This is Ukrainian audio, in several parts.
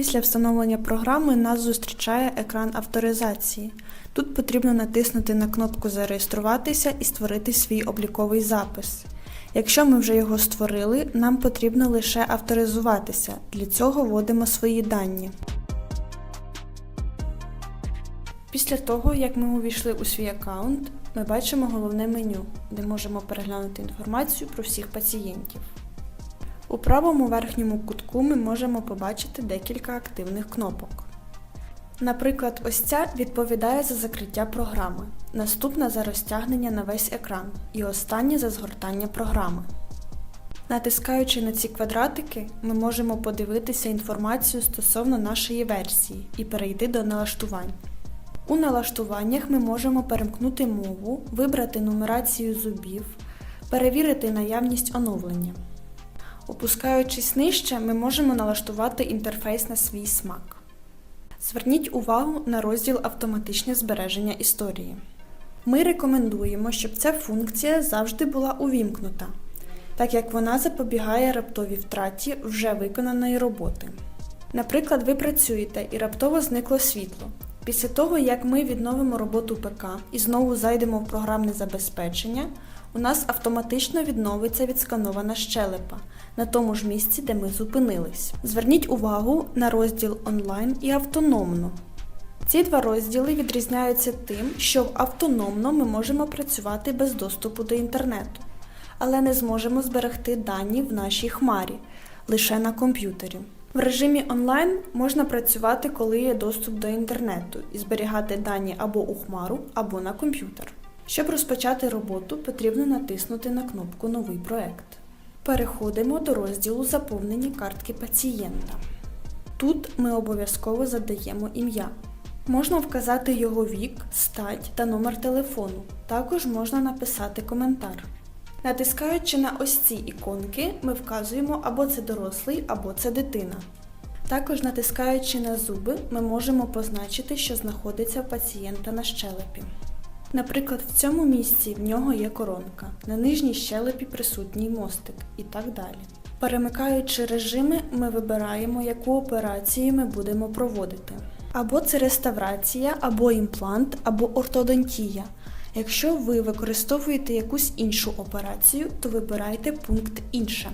Після встановлення програми нас зустрічає екран авторизації. Тут потрібно натиснути на кнопку Зареєструватися і створити свій обліковий запис. Якщо ми вже його створили, нам потрібно лише авторизуватися. Для цього вводимо свої дані. Після того, як ми увійшли у свій аккаунт, ми бачимо головне меню, де можемо переглянути інформацію про всіх пацієнтів. У правому верхньому кутку ми можемо побачити декілька активних кнопок. Наприклад, ось ця відповідає за закриття програми, наступна за розтягнення на весь екран і остання за згортання програми. Натискаючи на ці квадратики, ми можемо подивитися інформацію стосовно нашої версії і перейти до налаштувань. У налаштуваннях ми можемо перемкнути мову, вибрати нумерацію зубів, перевірити наявність оновлення. Опускаючись нижче, ми можемо налаштувати інтерфейс на свій смак. Зверніть увагу на розділ Автоматичне збереження історії. Ми рекомендуємо, щоб ця функція завжди була увімкнута, так як вона запобігає раптовій втраті вже виконаної роботи. Наприклад, ви працюєте і раптово зникло світло. Після того, як ми відновимо роботу ПК і знову зайдемо в програмне забезпечення, у нас автоматично відновиться відсканована щелепа на тому ж місці, де ми зупинились. Зверніть увагу на розділ онлайн і автономно. Ці два розділи відрізняються тим, що автономно ми можемо працювати без доступу до інтернету, але не зможемо зберегти дані в нашій хмарі лише на комп'ютері. В режимі онлайн можна працювати, коли є доступ до інтернету, і зберігати дані або у хмару, або на комп'ютер. Щоб розпочати роботу, потрібно натиснути на кнопку Новий проект. Переходимо до розділу Заповнені картки пацієнта. Тут ми обов'язково задаємо ім'я. Можна вказати його вік, стать та номер телефону. Також можна написати коментар. Натискаючи на ось ці іконки, ми вказуємо або це дорослий, або це дитина. Також натискаючи на зуби, ми можемо позначити, що знаходиться пацієнта на щелепі. Наприклад, в цьому місці в нього є коронка, на нижній щелепі присутній мостик і так далі. Перемикаючи режими, ми вибираємо, яку операцію ми будемо проводити. Або це реставрація, або імплант, або ортодонтія. Якщо ви використовуєте якусь іншу операцію, то вибирайте пункт Інше.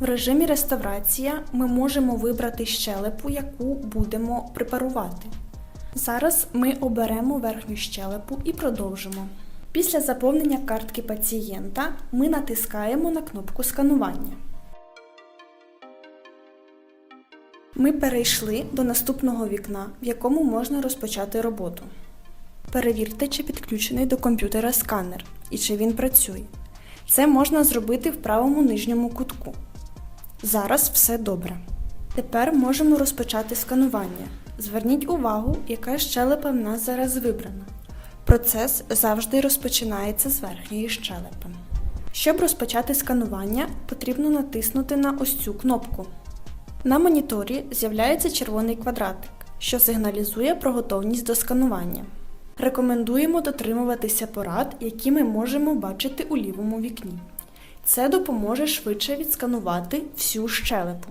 В режимі реставрація ми можемо вибрати щелепу, яку будемо препарувати. Зараз ми оберемо верхню щелепу і продовжимо. Після заповнення картки пацієнта ми натискаємо на кнопку сканування. Ми перейшли до наступного вікна, в якому можна розпочати роботу. Перевірте, чи підключений до комп'ютера сканер і чи він працює. Це можна зробити в правому нижньому кутку. Зараз все добре. Тепер можемо розпочати сканування. Зверніть увагу, яка щелепа в нас зараз вибрана. Процес завжди розпочинається з верхньої щелепи. Щоб розпочати сканування, потрібно натиснути на ось цю кнопку. На моніторі з'являється червоний квадратик, що сигналізує про готовність до сканування. Рекомендуємо дотримуватися порад, які ми можемо бачити у лівому вікні. Це допоможе швидше відсканувати всю щелепу.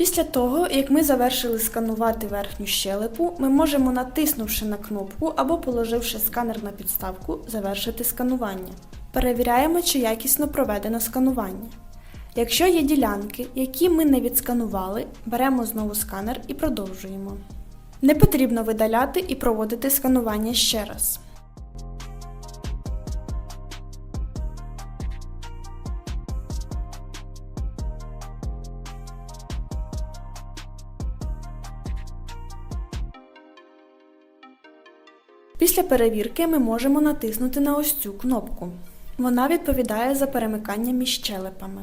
Після того, як ми завершили сканувати верхню щелепу, ми можемо, натиснувши на кнопку або положивши сканер на підставку, завершити сканування. Перевіряємо, чи якісно проведено сканування. Якщо є ділянки, які ми не відсканували, беремо знову сканер і продовжуємо. Не потрібно видаляти і проводити сканування ще раз. Після перевірки ми можемо натиснути на ось цю кнопку. Вона відповідає за перемикання між щелепами.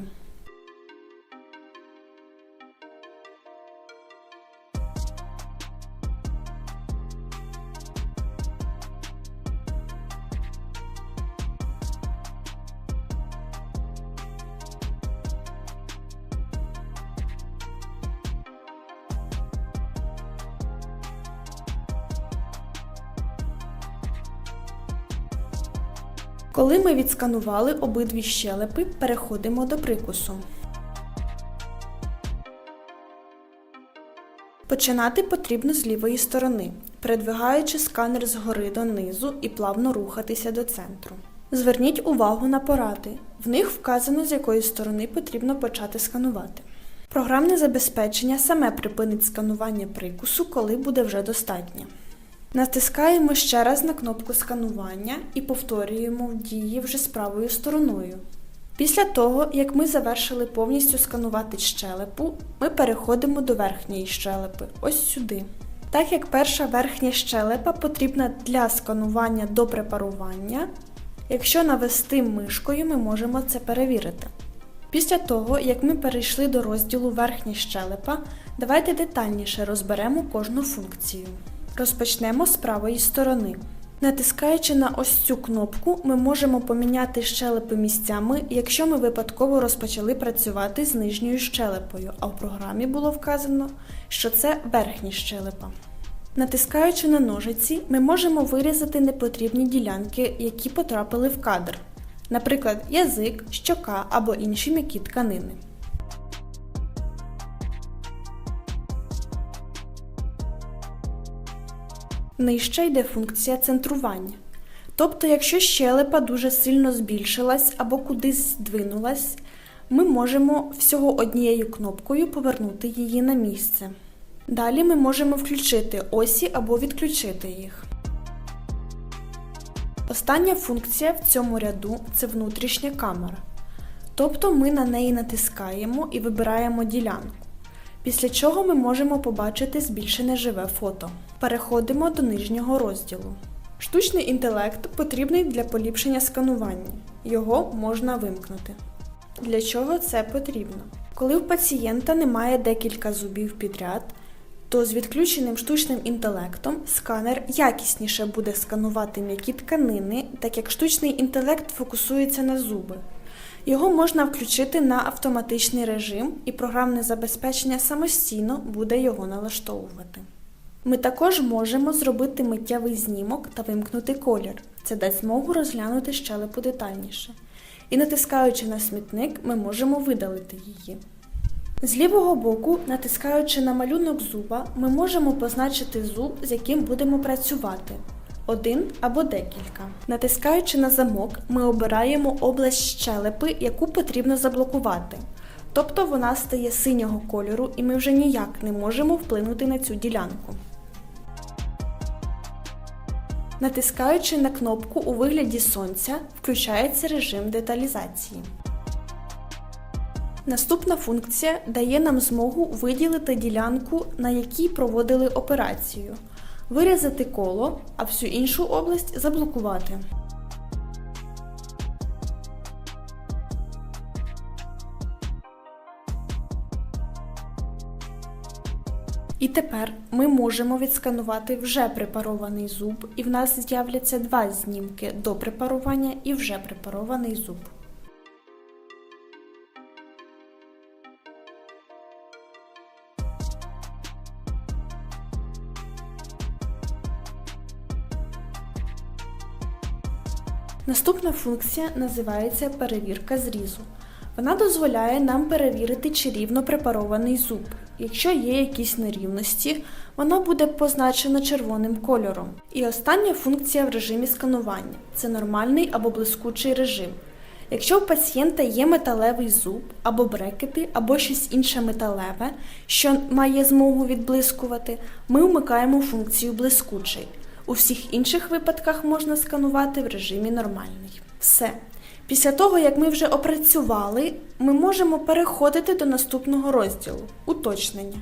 Коли ми відсканували обидві щелепи, переходимо до прикусу. Починати потрібно з лівої сторони, передвигаючи сканер згори донизу і плавно рухатися до центру. Зверніть увагу на поради. В них вказано, з якої сторони потрібно почати сканувати. Програмне забезпечення саме припинить сканування прикусу, коли буде вже достатньо. Натискаємо ще раз на кнопку сканування і повторюємо дії вже з правою стороною. Після того, як ми завершили повністю сканувати щелепу, ми переходимо до верхньої щелепи, ось сюди. Так як перша верхня щелепа потрібна для сканування до препарування, якщо навести мишкою, ми можемо це перевірити. Після того, як ми перейшли до розділу верхня щелепа, давайте детальніше розберемо кожну функцію. Розпочнемо з правої сторони. Натискаючи на ось цю кнопку, ми можемо поміняти щелепи місцями, якщо ми випадково розпочали працювати з нижньою щелепою, а в програмі було вказано, що це верхня щелепа. Натискаючи на ножиці, ми можемо вирізати непотрібні ділянки, які потрапили в кадр, наприклад, язик, щока або інші м'які тканини. Нижче йде функція центрування. Тобто, якщо щелепа дуже сильно збільшилась або кудись здвинулась, ми можемо всього однією кнопкою повернути її на місце. Далі ми можемо включити осі або відключити їх. Остання функція в цьому ряду це внутрішня камера. Тобто ми на неї натискаємо і вибираємо ділянку після чого ми можемо побачити збільшене живе фото. Переходимо до нижнього розділу. Штучний інтелект потрібний для поліпшення сканування. Його можна вимкнути. Для чого це потрібно? Коли у пацієнта немає декілька зубів підряд, то з відключеним штучним інтелектом сканер якісніше буде сканувати м'які тканини, так як штучний інтелект фокусується на зуби. Його можна включити на автоматичний режим, і програмне забезпечення самостійно буде його налаштовувати. Ми також можемо зробити миттєвий знімок та вимкнути колір. Це дасть змогу розглянути щелепу детальніше. І натискаючи на смітник, ми можемо видалити її. З лівого боку, натискаючи на малюнок зуба, ми можемо позначити зуб, з яким будемо працювати один або декілька. Натискаючи на замок, ми обираємо область щелепи, яку потрібно заблокувати. Тобто вона стає синього кольору і ми вже ніяк не можемо вплинути на цю ділянку. Натискаючи на кнопку у вигляді сонця, включається режим деталізації. Наступна функція дає нам змогу виділити ділянку, на якій проводили операцію вирізати коло, а всю іншу область заблокувати. І тепер ми можемо відсканувати вже препарований зуб, і в нас з'являться два знімки до препарування і вже препарований зуб. Наступна функція називається перевірка зрізу. Вона дозволяє нам перевірити, чи рівно препарований зуб. Якщо є якісь нерівності, воно буде позначено червоним кольором. І остання функція в режимі сканування це нормальний або блискучий режим. Якщо у пацієнта є металевий зуб, або брекети, або щось інше металеве, що має змогу відблискувати, ми вмикаємо функцію блискучий. У всіх інших випадках можна сканувати в режимі нормальний. Все. Після того, як ми вже опрацювали, ми можемо переходити до наступного розділу уточнення.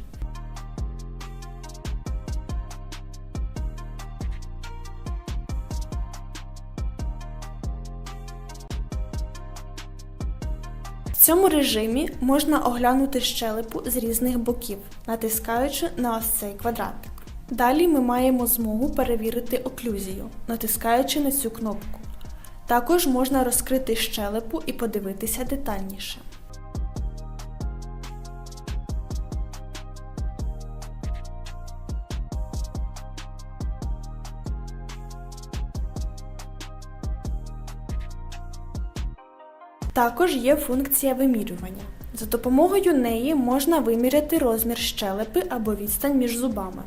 В цьому режимі можна оглянути щелепу з різних боків, натискаючи на ось цей квадратик. Далі ми маємо змогу перевірити оклюзію, натискаючи на цю кнопку. Також можна розкрити щелепу і подивитися детальніше. Також є функція вимірювання. За допомогою неї можна виміряти розмір щелепи або відстань між зубами.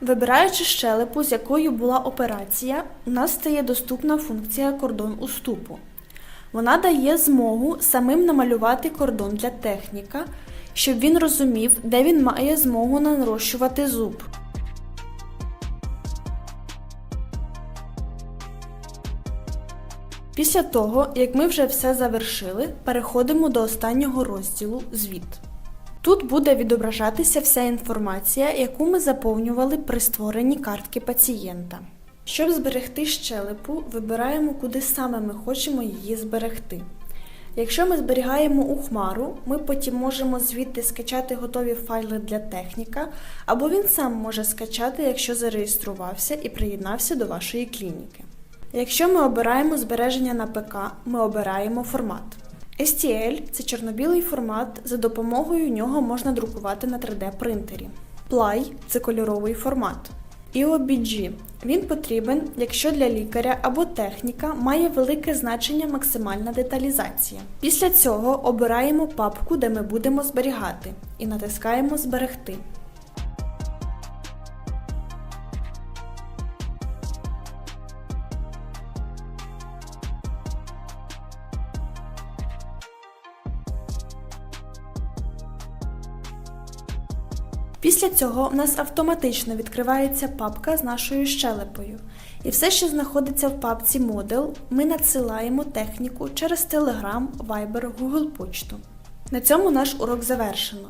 Вибираючи щелепу, з якою була операція, у нас стає доступна функція кордон уступу. Вона дає змогу самим намалювати кордон для техніка, щоб він розумів, де він має змогу нарощувати зуб. Після того, як ми вже все завершили, переходимо до останнього розділу звіт. Тут буде відображатися вся інформація, яку ми заповнювали при створенні картки пацієнта. Щоб зберегти щелепу, вибираємо, куди саме ми хочемо її зберегти. Якщо ми зберігаємо у хмару, ми потім можемо звідти скачати готові файли для техніка, або він сам може скачати, якщо зареєструвався і приєднався до вашої клініки. Якщо ми обираємо збереження на ПК, ми обираємо формат. STL це чорно-білий формат, за допомогою нього можна друкувати на 3D принтері. Ply це кольоровий формат. І OBG. Він потрібен, якщо для лікаря або техніка має велике значення максимальна деталізація. Після цього обираємо папку, де ми будемо зберігати, і натискаємо Зберегти. Після цього в нас автоматично відкривається папка з нашою щелепою. І все, що знаходиться в папці Model, ми надсилаємо техніку через Telegram, Viber, Google Почту. На цьому наш урок завершено.